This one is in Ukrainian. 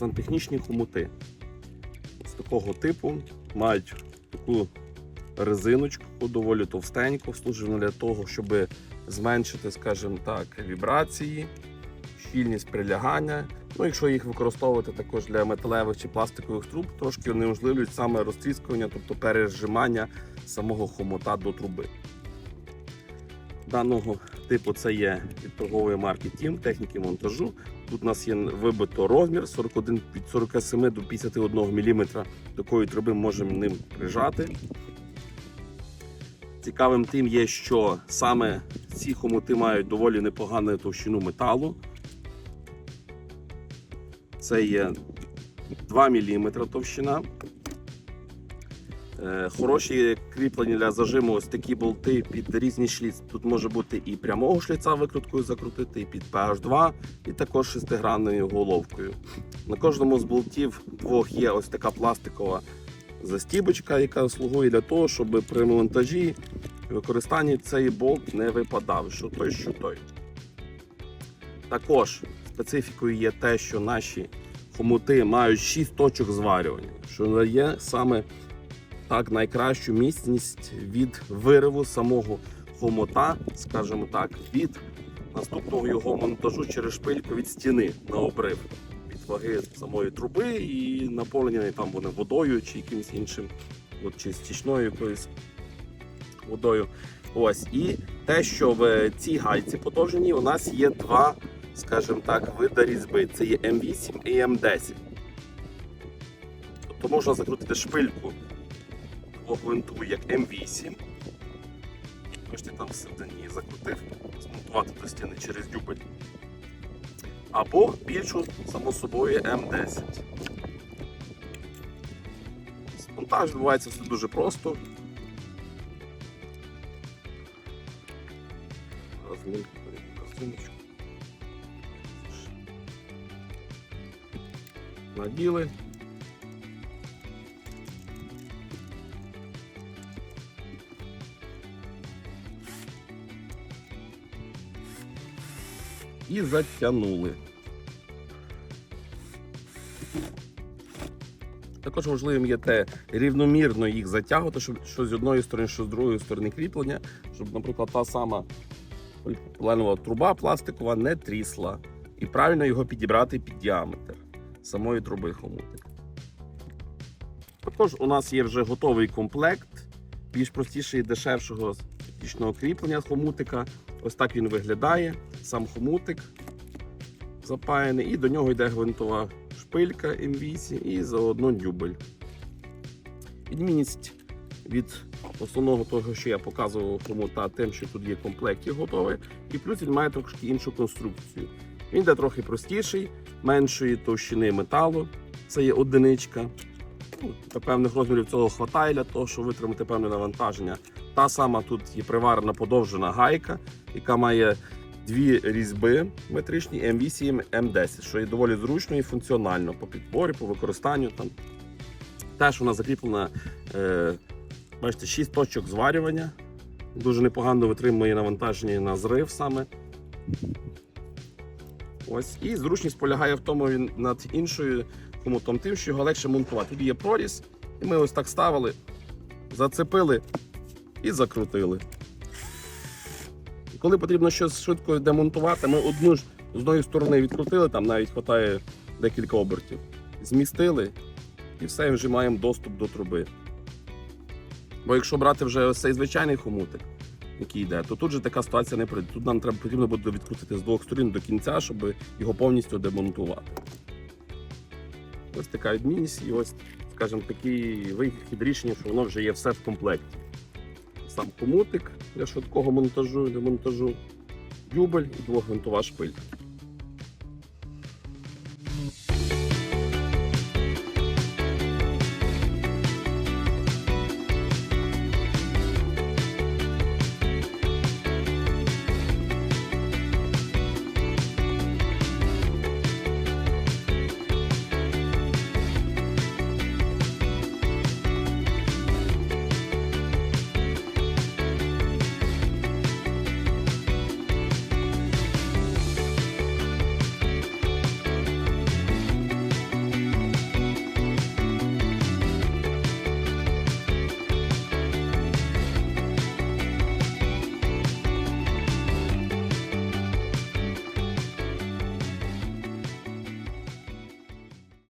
сантехнічні хомути. З такого типу мають таку резиночку, доволі товстеньку, служить для того, щоб зменшити, скажімо так, вібрації, щільність прилягання. Ну, якщо їх використовувати також для металевих чи пластикових труб, трошки унеможливлюють саме розтріскування, тобто пережимання самого хомута до труби. Даного типу це є від марки Тім, техніки монтажу. Тут у нас є вибито розмір 41 від 47 до 51 мм. Такої труби можемо ним прижати. Цікавим тим є, що саме ці хомути мають доволі непогану товщину металу. Це є 2 мм товщина. Е, Хороші кріплення для зажиму ось такі болти під різні шліц. Тут може бути і прямого шліця викруткою закрутити, і під PH2, і також шестигранною головкою. На кожному з болтів двох є ось така пластикова застібочка, яка слугує для того, щоб при монтажі і використанні цей болт не випадав, що той, що той. Також специфікою є те, що наші хомути мають 6 точок зварювання, що дає саме так найкращу міцність від вириву самого хомута, скажімо так, від наступного його монтажу через шпильку від стіни на обрив від ваги самої труби і наповнення там вони водою чи якимось іншим, от, чи стічною якоюсь водою. Ось і те, що в цій гайці подовженій у нас є два, скажімо так, види різьби. Це є М8 і М10. Тобто можна закрутити шпильку по як М8. Бачите, там всередині закрутив, змонтувати до стіни через дюбель. Або більшу, само собою, М10. Монтаж відбувається все дуже просто. Розмін картиночку. Наділи. І затягнули. Також важливим є те рівномірно їх затягувати, щоб що з одної сторони, що з другої сторони кріплення, щоб, наприклад, та сама поліетиленова труба пластикова не трісла. І правильно його підібрати під діаметр самої труби хомутик. Також у нас є вже готовий комплект, більш простіший і дешевшого статичного кріплення хомутика. Ось так він виглядає. Сам хомутик запаяний, і до нього йде гвинтова шпилька М8 і заодно дюбель. Відмінність від основного того, що я показував хомута, тим, що тут є в комплекті готовий, і плюс він має трошки іншу конструкцію. Він йде трохи простіший, меншої товщини металу. Це є одиничка. Ну, До певних розмірів цього вистачає для того, щоб витримати певне навантаження. Та сама тут є приварена подовжена гайка, яка має дві різьби метричні М8 М10, що є доволі зручно і функціонально по підборі, по використанню. Там. Теж вона закріплена, е, бачите, 6 точок зварювання. Дуже непогано витримує навантаження на зрив саме. Ось. І зручність полягає в тому він над іншою хомутом тим, що його легше монтувати. Тут є проріз, і ми ось так ставили, зацепили і закрутили. Коли потрібно щось швидко демонтувати, ми одну ж з одної сторони відкрутили, там навіть вистачає декілька обертів. Змістили і все, і вже маємо доступ до труби. Бо якщо брати вже ось цей звичайний хомутик, який йде, то тут же така ситуація не прийде. Тут нам треба потрібно буде відкрутити з двох сторін до кінця, щоб його повністю демонтувати. Ось така відмінність, і ось, скажімо, такий вихід рішення, що воно вже є все в комплекті. Сам комутик для швидкого монтажу і демонтажу, дюбель і двохвинтова шпилька.